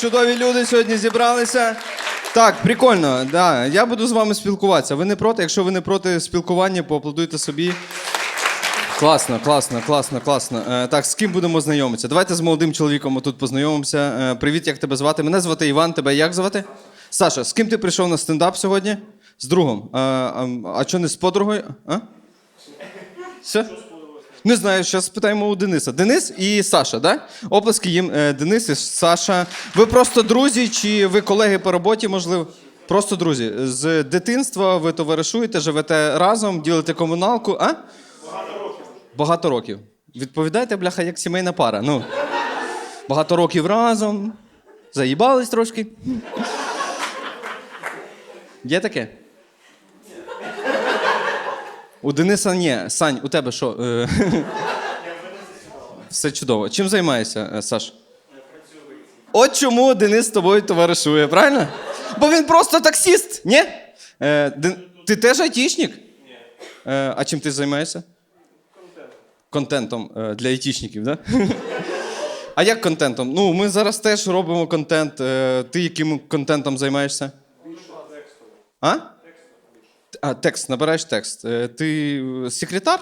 чудові люди сьогодні зібралися. Так, прикольно. Да. Я буду з вами спілкуватися. Ви не проти? Якщо ви не проти спілкування, поаплодуйте собі. Класно, класно, класно, класно. Е, так, з ким будемо знайомитися? Давайте з молодим чоловіком тут познайомимося. Е, привіт, як тебе звати? Мене звати Іван, тебе як звати? Саша, з ким ти прийшов на стендап сьогодні? З другом. Е, а а що не з подругою? А? Все? Не знаю, зараз спитаємо у Дениса. Денис і Саша, да? Оплески їм е, Денис і Саша. Ви просто друзі, чи ви колеги по роботі, можливо? Просто друзі. З дитинства ви товаришуєте, живете разом, ділите комуналку, а? Багато років. Відповідайте, бляха, як сімейна пара. Ну, багато років разом. Заїбались трошки. Є таке? У Дениса ні. Сань, у тебе що? Е, Все чудово. Чим займаєшся, е, Саш? От чому Денис з тобою товаришує, правильно? Бо він просто таксіст, ні? Е, Ден- Ти теж айтішник? Ні. Е, а чим ти займаєшся? Контентом е, для айтішників, так? Да? А як контентом? Ну, ми зараз теж робимо контент. Е, Ти яким контентом займаєшся? А? А, текст, набираєш текст. Е, Ти е, секретар?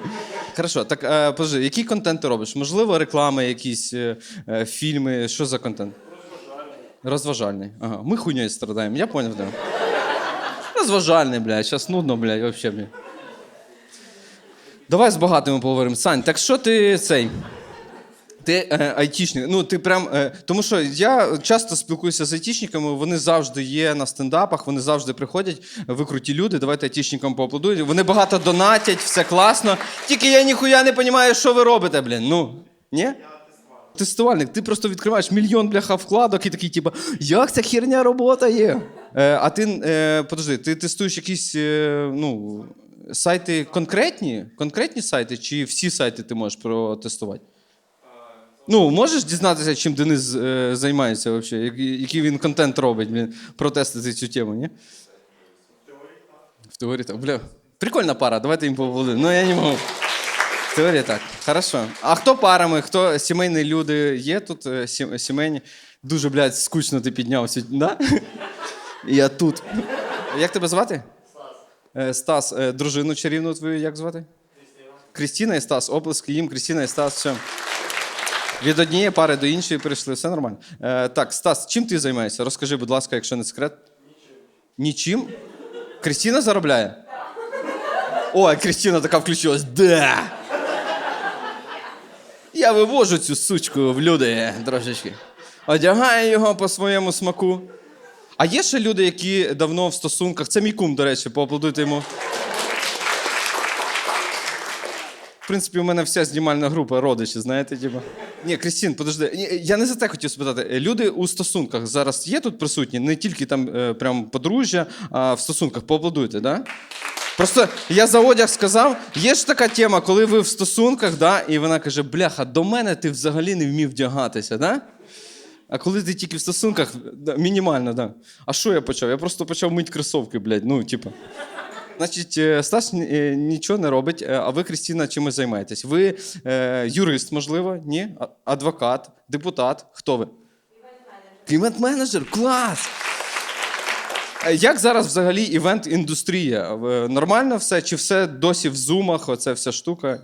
Хорошо, так е, подожди, який контент ти робиш? Можливо, реклами, якісь е, е, фільми. Що за контент? Розважальний. Розважальний. Ага. Ми хуйньою страдаємо, я поняв, да. Розважальний, блядь, зараз нудно, блядь, вообще, блядь. Давай з багатими поговоримо. Сань, так що ти цей? Ти е, айтішник. Ну, ти прям. Е, тому що я часто спілкуюся з айтішниками, вони завжди є на стендапах, вони завжди приходять. Ви круті люди, давайте айтішникам поаплодуємо. Вони багато донатять, все класно. Тільки я ніхуя не розумію, що ви робите, блін. Ну, ні? Тестувальник, ти просто відкриваєш мільйон бляха вкладок і такий, типу, як ця херня роботає? Е, а ти, е, подожди, ти тестуєш якісь е, ну, сайти конкретні? Конкретні сайти, чи всі сайти ти можеш протестувати? Ну, можеш дізнатися, чим Денис е, займається взагалі, який, який він контент робить, блін, протестити цю тему, ні? В теорії так. Бля. Прикольна пара, давайте їм поаплодуємо. Ну, я не можу. В теорії так. Хорошо. А хто парами, хто сімейні люди є тут е, сім- сімейні? Дуже, блядь, скучно ти піднявся, да? Я тут. Як тебе звати? Стас. Стас, е, дружину чарівну твою як звати? Крістіна. Крістіна і Стас. Оплески їм, Крістіна і Стас. Все. Від однієї пари до іншої перейшли, все нормально. Е, так, Стас, чим ти займаєшся? Розкажи, будь ласка, якщо не секрет. Нічим. Нічим? Крістіна заробляє? Ой, Крістіна така включилась. Да! Я вивожу цю сучку в люди трошечки. Одягаю його по своєму смаку. А є ще люди, які давно в стосунках. Це мій кум, до речі, поаплодуйте йому. В принципі, у мене вся знімальна група родичі, знаєте, типу. Ні, Крістін, подожди. Ні, Я не за те хотів спитати. Люди у стосунках зараз є тут присутні, не тільки там е, прям подружжя, а в стосунках. Поаплодуйте, да? Просто я за одяг сказав, є ж така тема, коли ви в стосунках, да, і вона каже: бляха, до мене ти взагалі не вмів вдягатися, да? А коли ти тільки в стосунках, да, мінімально, да. А що я почав? Я просто почав мити кросовки, блядь, ну, типу. Значить, е, Стас е, нічого не робить, е, а ви, Крістіна, чимось займаєтесь? Ви е, юрист, можливо? Ні? Адвокат, депутат. Хто ви? Івент-менеджер. Клас! Е, Як зараз взагалі івент-індустрія? Нормально все? Чи все досі в зумах, оця вся штука?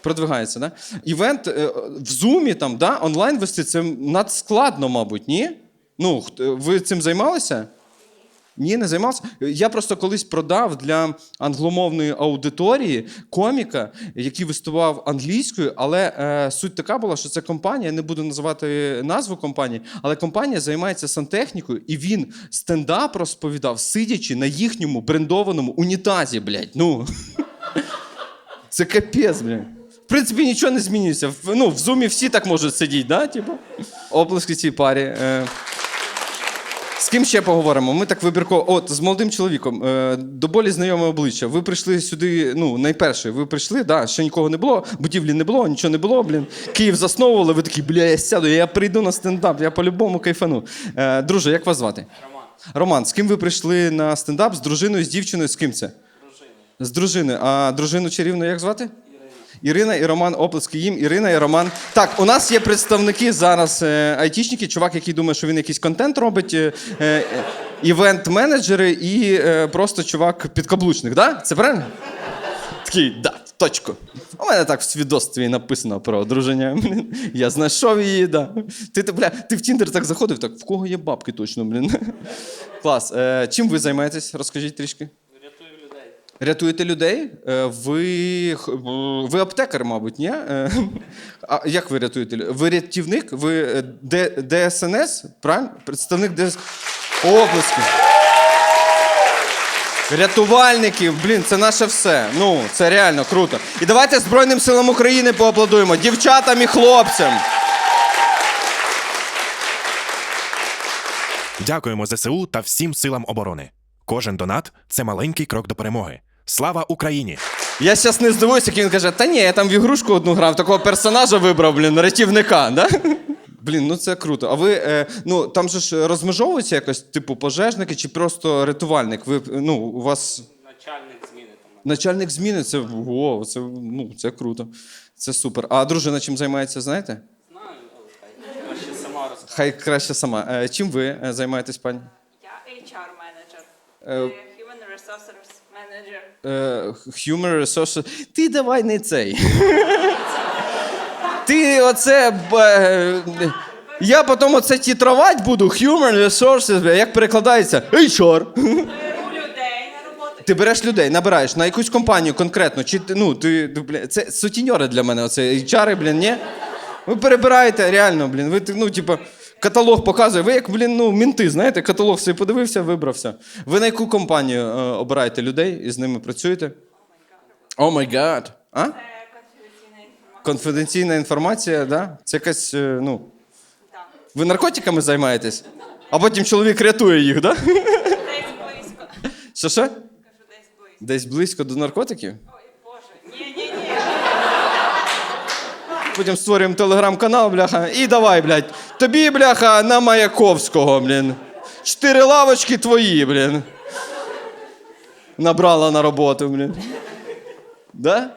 Продвигається, да? Івент в зумі там, да, онлайн вести це надскладно, мабуть, ні? Ну, ви цим займалися? Ні, не займався. Я просто колись продав для англомовної аудиторії коміка, який виступав англійською, але е, суть така була, що це компанія, я не буду називати назву компанії, але компанія займається сантехнікою, і він стендап розповідав, сидячи на їхньому брендованому унітазі, блядь. Ну. Це капець, блядь. В принципі, нічого не змінюється. Ну, в зумі всі так можуть сидіти, да? Типу? Оплески цій парі. Е. З ким ще поговоримо? Ми так вибірково. От з молодим чоловіком, е, до болі знайоме обличчя. Ви прийшли сюди, ну, найперше, ви прийшли, да, ще нікого не було, будівлі не було, нічого не було, блін. Київ засновували, ви такі, бля, я сяду, я прийду на стендап, я по-любому кайфану. Е, друже, як вас звати? Роман. Роман, з ким ви прийшли на стендап? З дружиною, з дівчиною, з ким це? З дружиною. А дружину чарівну як звати? Ірина і Роман, оплески їм. Ірина і Роман. Так, у нас є представники зараз е, айтішники, чувак, який думає, що він якийсь контент робить, е, е, івент-менеджери і просто чувак підкаблучник, да? Це правильно? Такий, да, точку. У мене так в свідоцтві написано про одруження. Я знайшов її, да. Ти, ти, бля, ти в Тіндер так заходив, так в кого є бабки точно, блін. Клас. Чим ви займаєтесь? Розкажіть трішки. Рятуєте людей? Е, Ви, ви аптекар, мабуть, ні? Е, А як ви рятуєте людей? Ви рятівник? Ви е, ДСНС? Правильно? Представник ДС... Обласки. Рятувальників, блін, це наше все. Ну, це реально круто. І давайте Збройним силам України поаплодуємо. Дівчатам і хлопцям. Дякуємо ЗСУ та всім силам оборони. Кожен донат це маленький крок до перемоги. Слава Україні! Я зараз не здивуюся, як він каже, та ні, я там в ігрушку одну грав, такого персонажа вибрав, блін, рятівника, да? Блін, ну це круто. А ви, е, ну там же ж розмежовується якось, типу, пожежники чи просто рятувальник? Ви, ну, у вас Начальник зміни там. начальник зміни, це, о, це, ну, це круто. Це супер. А дружина чим займається, знаєте? Знаю, але хай краще сама розкаже. Хай краще сама. Е, чим ви е, займаєтесь, пані? Я HR-менеджер. Е, Human Resources. Е, Humor Resource. Ти давай не цей. Ти оце. е, Я потім оце тітровать буду. Human Resources, бля, як перекладається? HR. Ти береш людей, набираєш на якусь компанію конкретно. Чи ну, ти, ти, бля, це сутіньори для мене, оце HR, блін, ні? Ви перебираєте реально, блін. Ви, ну, типу, каталог показує. Ви як, блін, ну, мінти, знаєте, каталог собі подивився, вибрався. Ви на яку компанію е, обираєте людей і з ними працюєте? О май гад. А? Конфіденційна інформація. Да? Це якась, е, ну. Ви наркотиками займаєтесь? А потім чоловік рятує їх, да? Десь близько. Що що? Кажу, десь близько. Десь близько до наркотиків? Ой, Боже. Ні, ні, ні. Потім створюємо телеграм-канал, бляха, і давай, блядь. Тобі, бляха, на Маяковського, блін. Чотири лавочки твої, блін. Набрала на роботу, блін. Да?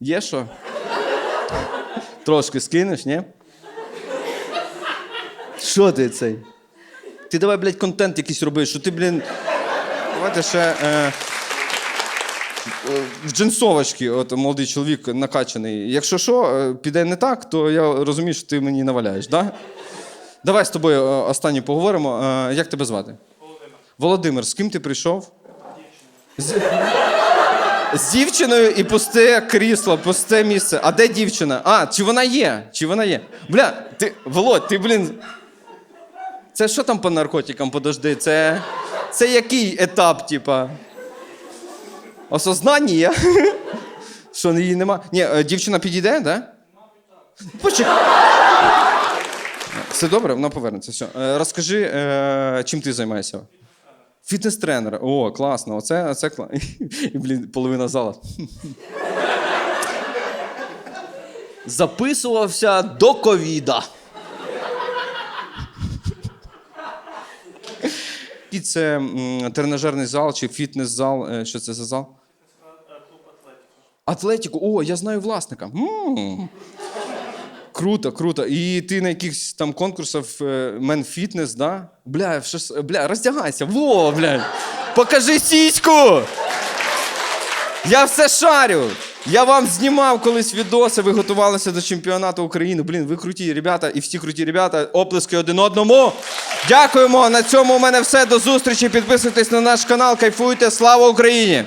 Є що? Трошки скинеш, ні? Що ти цей? Ти давай, блядь, контент якийсь роби, що ти, блін. Давайте ще. Е... В джинсовочці, от молодий чоловік накачаний. Якщо що, е, піде не так, то я розумію, що ти мені наваляєш, да? Давай з тобою е, останнє поговоримо. Е, Як тебе звати? Володимир. Володимир, з ким ти прийшов? З... з дівчиною і пусте крісло, пусте місце. А де дівчина? А, чи вона є? Чи вона є? Бля, ти, Володь, ти, блін. Це що там по наркотикам? Подожди, це, це який етап, типа? Осознання? Що її нема? Ні, е, дівчина підійде, да? Почекай. Все добре, вона повернеться. Все. Розкажи, е, чим ти займаєшся? Фітнес-тренер. О, класно. Оце, оце кла... І, блін, половина зала. Записувався до ковіда. І це тренажерний зал чи фітнес-зал. Е, Що це за зал? Атлетику. О, я знаю власника. М. Круто, круто. І ти на якихось там конкурсах мен фітнес, да? Бля, що бля, роздягайся. Во, бля. Покажи сіську. Я все шарю. Я вам знімав колись відоси, ви готувалися до чемпіонату України. Блін, ви круті ребята, і всі круті ребята. Оплески один одному. Дякуємо. На цьому у мене все. До зустрічі. Підписуйтесь на наш канал. Кайфуйте. Слава Україні!